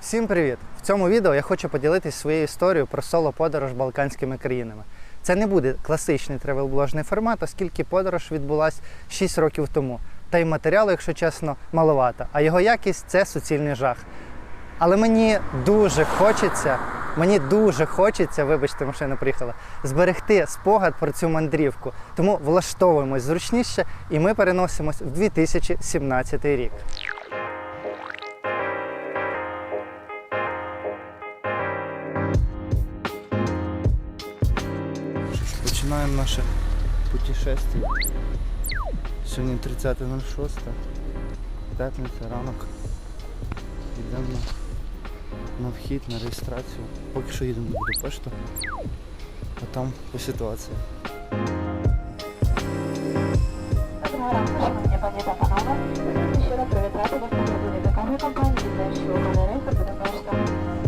Всім привіт! В цьому відео я хочу поділитися своєю історією про соло-подорож Балканськими країнами. Це не буде класичний тревел-бложний формат, оскільки подорож відбулася 6 років тому. Та й матеріалу, якщо чесно, маловато, а його якість це суцільний жах. Але мені дуже хочеться, мені дуже хочеться, вибачте, машина приїхала, зберегти спогад про цю мандрівку. Тому влаштовуємось зручніше і ми переносимось в 2017 рік. Починаємо наше путешествие. Сьогодні 30.06. П'ятниця, ранок. Йдемо на, вхід, на реєстрацію. Поки що їдемо до Будапешта, а там по ситуації. Хочу щиро привітати вас на компанії, що Будапешта.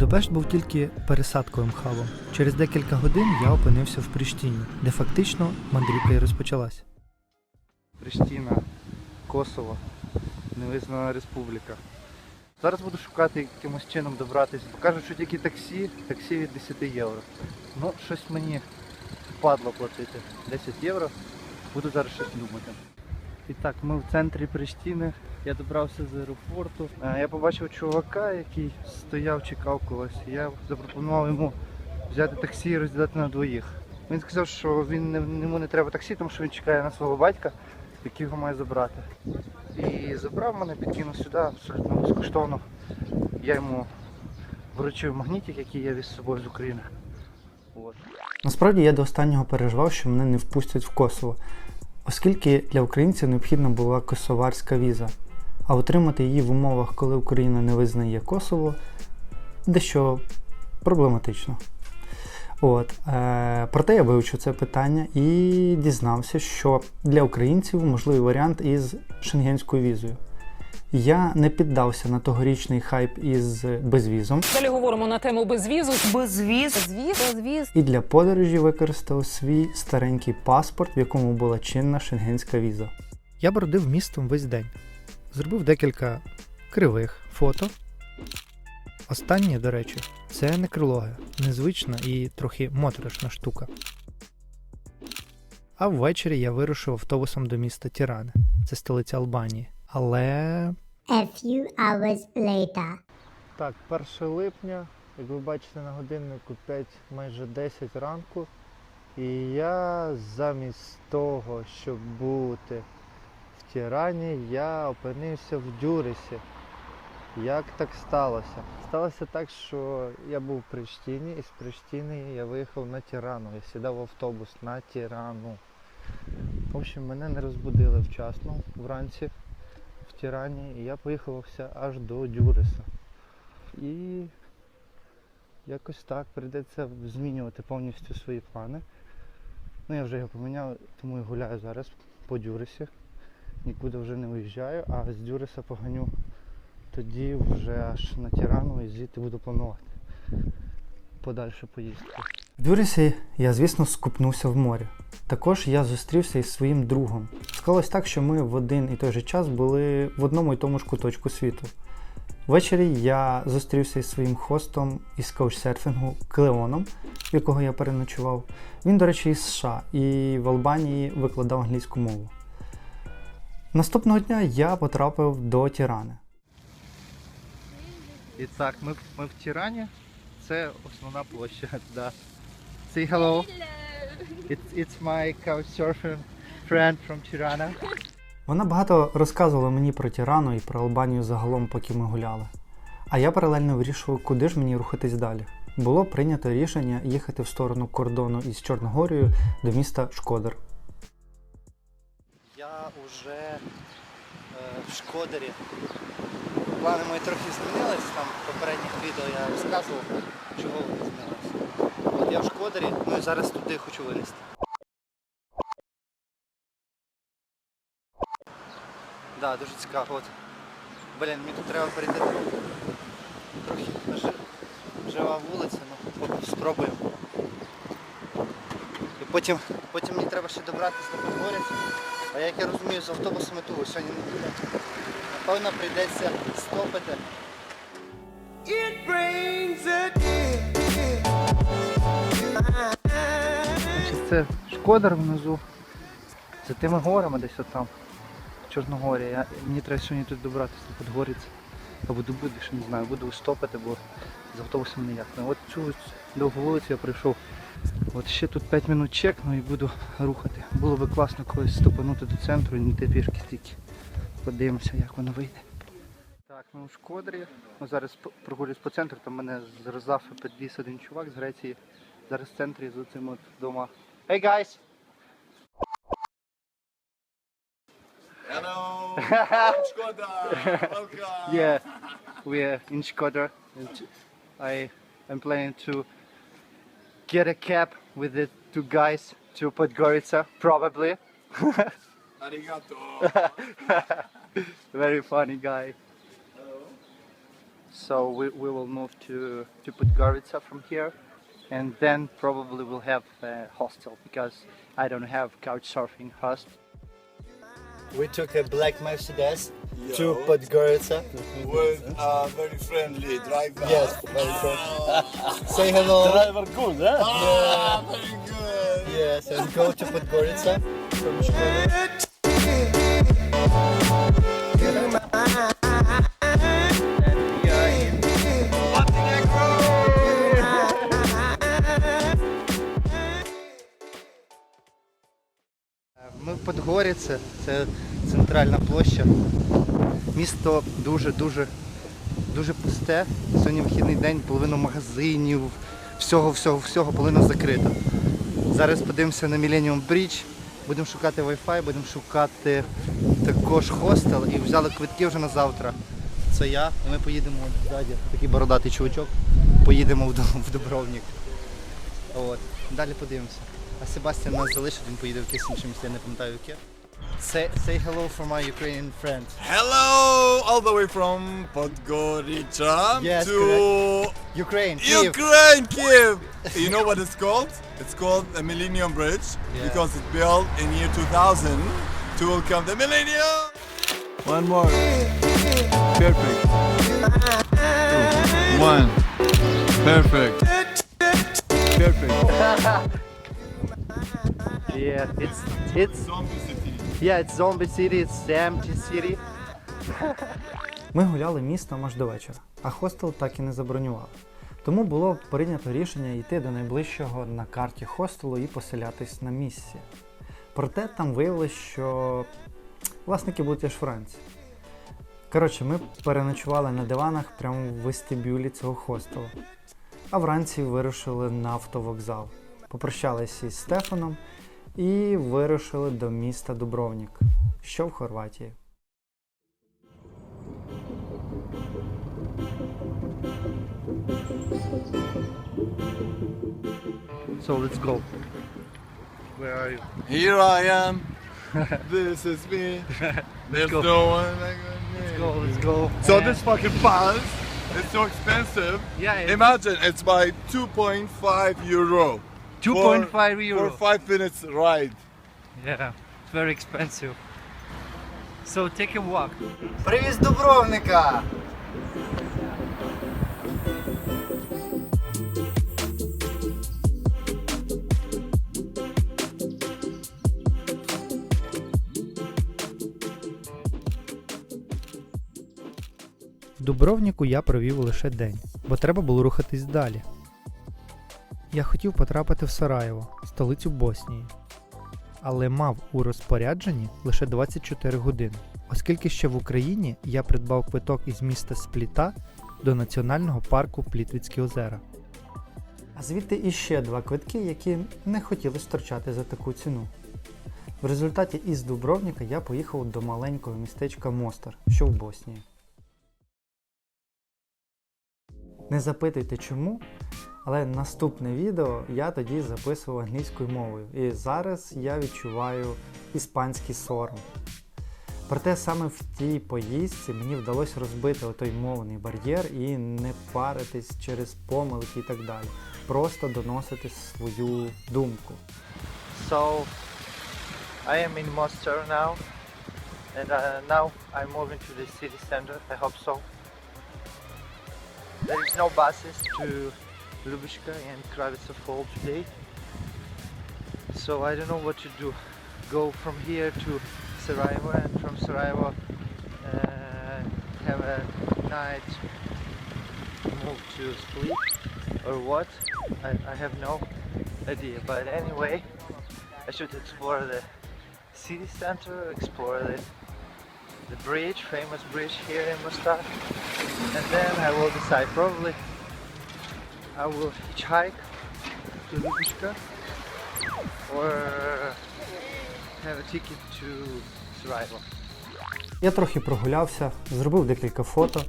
Будапешт був тільки пересадковим хабом. Через декілька годин я опинився в Пріштіні, де фактично мандрівка і розпочалась. Пріштіна, Косово, невизнана республіка. Зараз буду шукати якимось чином добратися. Кажуть, що тільки таксі, таксі від 10 євро. Ну, щось мені впадло платити. 10 євро. Буду зараз щось думати. І так, ми в центрі Приштіни. Я добрався з аеропорту. Е, Я побачив чувака, який стояв, чекав когось. Я запропонував йому взяти таксі і розділити на двоїх. Він сказав, що він йому не треба таксі, тому що він чекає на свого батька, який його має забрати. І забрав мене, підкинув сюди абсолютно безкоштовно. Я йому вручив магнітик, який я віз з собою з України. От. Насправді я до останнього переживав, що мене не впустять в Косово, оскільки для українців необхідна була косоварська віза. А отримати її в умовах, коли Україна не визнає Косово, дещо проблематично. От, е, проте я вивчив це питання і дізнався, що для українців можливий варіант із шенгенською візою. Я не піддався на тогорічний хайп із безвізом Далі говоримо на тему безвізу. Безвіз. Безвіз, безвіз. і для подорожі використав свій старенький паспорт, в якому була чинна шенгенська віза. Я бродив містом весь день. Зробив декілька кривих фото. Останнє, до речі, це некрологія, незвична і трохи моторошна штука. А ввечері я вирушив автобусом до міста Тірани, це столиця Албанії. Але A few hours later. Так, 1 липня, як ви бачите на годиннику 5 майже 10 ранку. І я замість того, щоб бути в Тірані, я опинився в Дюресі. Як так сталося? Сталося так, що я був в Приштіні, і з Приштіни я виїхав на Тірану. Я сідав в автобус на Тірану. В общем, мене не розбудили вчасно вранці Тірані, і я поїхався аж до Дюреса. І якось так прийдеться змінювати повністю свої плани. Ну я вже його поміняв, тому і гуляю зараз по Дюресі. Нікуди вже не виїжджаю, а з Дюреса поганю тоді вже аж на Тірану і звідти буду планувати подальшу поїздку. В Дюресі я, звісно, скупнувся в морі. Також я зустрівся із своїм другом. Склалось так, що ми в один і той же час були в одному і тому ж куточку світу. Ввечері я зустрівся із своїм хостом із каучсерфінгу Клеоном, в якого я переночував. Він, до речі, із США і в Албанії викладав англійську мову. Наступного дня я потрапив до Тірани. І так, ми, ми в Тірані. Це основна площа. Да. Say hello. It's, it's my couchsurfing friend from Tirana. Вона багато розказувала мені про Тірану і про Албанію загалом, поки ми гуляли. А я паралельно вирішував, куди ж мені рухатись далі. Було прийнято рішення їхати в сторону кордону із Чорногорією до міста Шкодер. Я вже е, в Шкодері. Плани мої трохи змінились, там в попередніх відео я розказував, чого вони змінилися. Я в Шкодері, ну і зараз туди хочу вилізти. Да, дуже цікаво. От. Блін, мені тут треба перейти дорогу. Трохи жи- жива вулиця, ну спробуємо. І потім, потім мені треба ще добратися до Подгоря. А як я розумію, з автобусами туго сьогодні не буде. Напевно, прийдеться стопити. Це Шкодар внизу. За тими горами десь отам. Чорногорія. Я, мені треба сьогодні тут добратися до Подгоріці. Або до Будиш, не знаю, буду стопити, бо з автобусом ніяк. Ну, От цю довгу вулицю я прийшов. От ще тут 5 минут чекну і буду рухати. Було би класно колись стопанути до центру і не йти пішки стільки. Подивимося, як воно вийде. Так, ну в Шкодрі. Ну, зараз прогулююсь по центру, там мене з Розафи один чувак з Греції. Зараз в центрі з цим от вдома. Hey guys! Hello, Skoda, welcome. Yeah, we are in Škoda. and I am planning to get a cab with the two guys to Podgorica, probably. Arigato. Very funny guy. So we, we will move to, to Podgorica from here and then probably we'll have a hostel because I don't have couch surfing host. We took a black Mercedes to Podgorica. With a very friendly driver. Yes, very good. Say hello. Driver good, eh? Ah, very good. Yes, and go to Podgorica from Škoda. Ми це центральна площа. Місто дуже-дуже дуже пусте. Сьогодні вихідний день, половина магазинів, всього, всього, всього половина закрита. Зараз подивимося на Millennium Bridge, будемо шукати Wi-Fi, будемо шукати також хостел і взяли квитки вже на завтра. Це я, і ми поїдемо ззаді, такий бородатий чувачок, поїдемо в Дубровник. От. Далі подивимося. А Себастьян нас залишить, він поїде в якесь інше місце, я не пам'ятаю яке. Say, say hello for my Ukrainian friends. Hello, all the way from Podgorica Yes, to Ukraine, Kyiv. Ukraine, Kiev. you know what it's called? It's called the Millennium Bridge Yeah. because it's built in year 2000 to welcome the millennium. One more. Perfect. Two. One. Perfect. Perfect. Yeah, it's it's Zombie City. yeah, it's zombie city, it's empty city. Ми гуляли містом аж до вечора, а хостел так і не забронювали. Тому було прийнято рішення йти до найближчого на карті хостелу і поселятись на місці. Проте там виявилось, що власники будуть аж Франції. Коротше, ми переночували на диванах прямо в вестибюлі цього хостелу. А вранці вирушили на автовокзал. Попрощалися із Стефаном і вирушили до міста Дубровник, що в Хорватії. So let's go. Where are you? Here I am. this is me. There's go. no one like me. Let's go, let's go. So yeah. this fucking bus is so expensive. Yeah, Imagine it's by 2.5 euro. 2.5 euro. For five minutes ride. Yeah, it's very expensive. So take a walk. Привіз Дубровника! В Дубровніку я провів лише день, бо треба було рухатись далі. Я хотів потрапити в Сараєво, столицю Боснії, але мав у розпорядженні лише 24 години, оскільки ще в Україні я придбав квиток із міста Спліта до національного парку Плітвіцькі озера. А звідти іще два квитки, які не хотіли сторчати за таку ціну. В результаті із Дубровніка я поїхав до маленького містечка Мостар, що в Боснії. Не запитуйте чому, але наступне відео я тоді записував англійською мовою, і зараз я відчуваю іспанський сором. Проте саме в тій поїздці мені вдалося розбити отой мовний бар'єр і не паритись через помилки і так далі. Просто доносити свою думку. So, I am in Mostar now, and uh, now I'm moving to the city center. I hope so. There is no buses to Lubishka and Kravitsa Fall today, so I don't know what to do. Go from here to Sarajevo, and from Sarajevo uh, have a night move to Split or what? I, I have no idea. But anyway, I should explore the city center, explore the, the bridge, famous bridge here in Mostar, and then I will decide. Probably I will hitchhike to Lubishka or have a ticket to Sarajevo. Я трохи прогулявся, зробив декілька фото.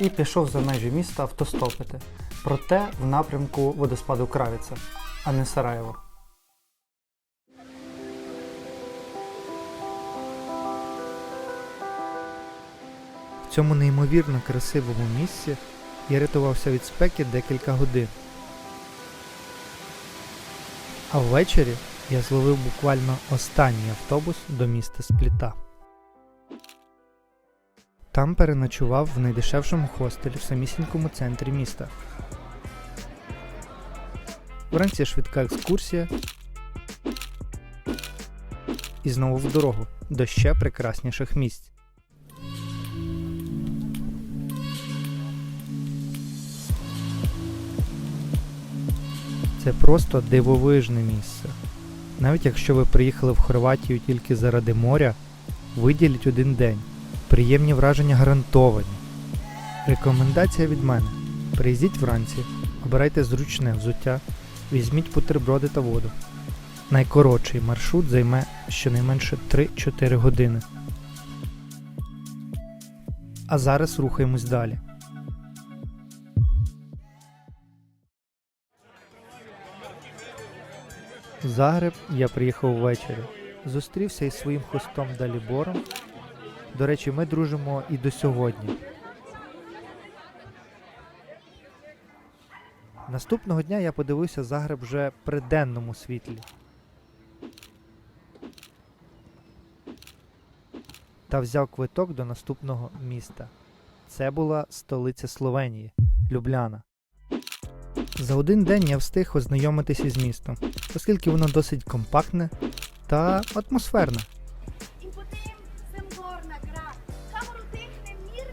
І пішов за межі міста автостопити. Проте в напрямку водоспаду Кравіця, а не Сараєво. Цьому неймовірно красивому місці я рятувався від спеки декілька годин. А ввечері я зловив буквально останній автобус до міста Спліта. Там переночував в найдешевшому хостелі в самісінькому центрі міста. Вранці швидка екскурсія. І знову в дорогу до ще прекрасніших місць. Це просто дивовижне місце. Навіть якщо ви приїхали в Хорватію тільки заради моря, виділіть один день. Приємні враження гарантовані. Рекомендація від мене: приїздіть вранці, обирайте зручне взуття, візьміть бутерброди та воду. Найкоротший маршрут займе щонайменше 3-4 години. А зараз рухаємось далі. В Загреб я приїхав ввечері. Зустрівся із своїм хостом Далібором. До речі, ми дружимо і до сьогодні. Наступного дня я подивився Загреб вже при денному світлі. Та взяв квиток до наступного міста. Це була столиця Словенії Любляна. За один день я встиг ознайомитися із містом, оскільки воно досить компактне та атмосферне.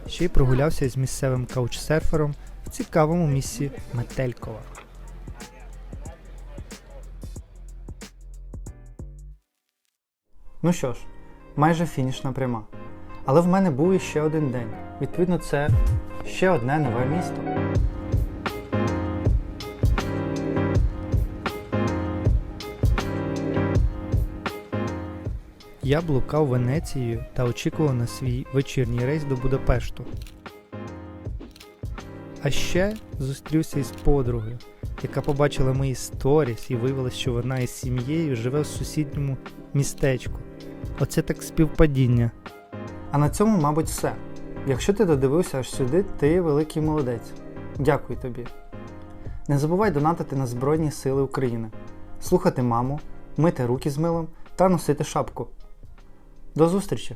Ще й прогулявся з місцевим каучсерфером в цікавому місці Метелькова. Ну що ж, майже фінішна пряма. Але в мене був іще один день. Відповідно, це ще одне нове місто. Я блукав Венецією та очікував на свій вечірній рейс до Будапешту. А ще зустрівся із подругою, яка побачила мої сторіс і виявилось, що вона із сім'єю живе в сусідньому містечку. Оце так співпадіння. А на цьому, мабуть, все. Якщо ти додивився аж сюди, ти великий молодець. Дякую тобі. Не забувай донатити на Збройні Сили України, слухати маму, мити руки з милом та носити шапку. До зустрічі!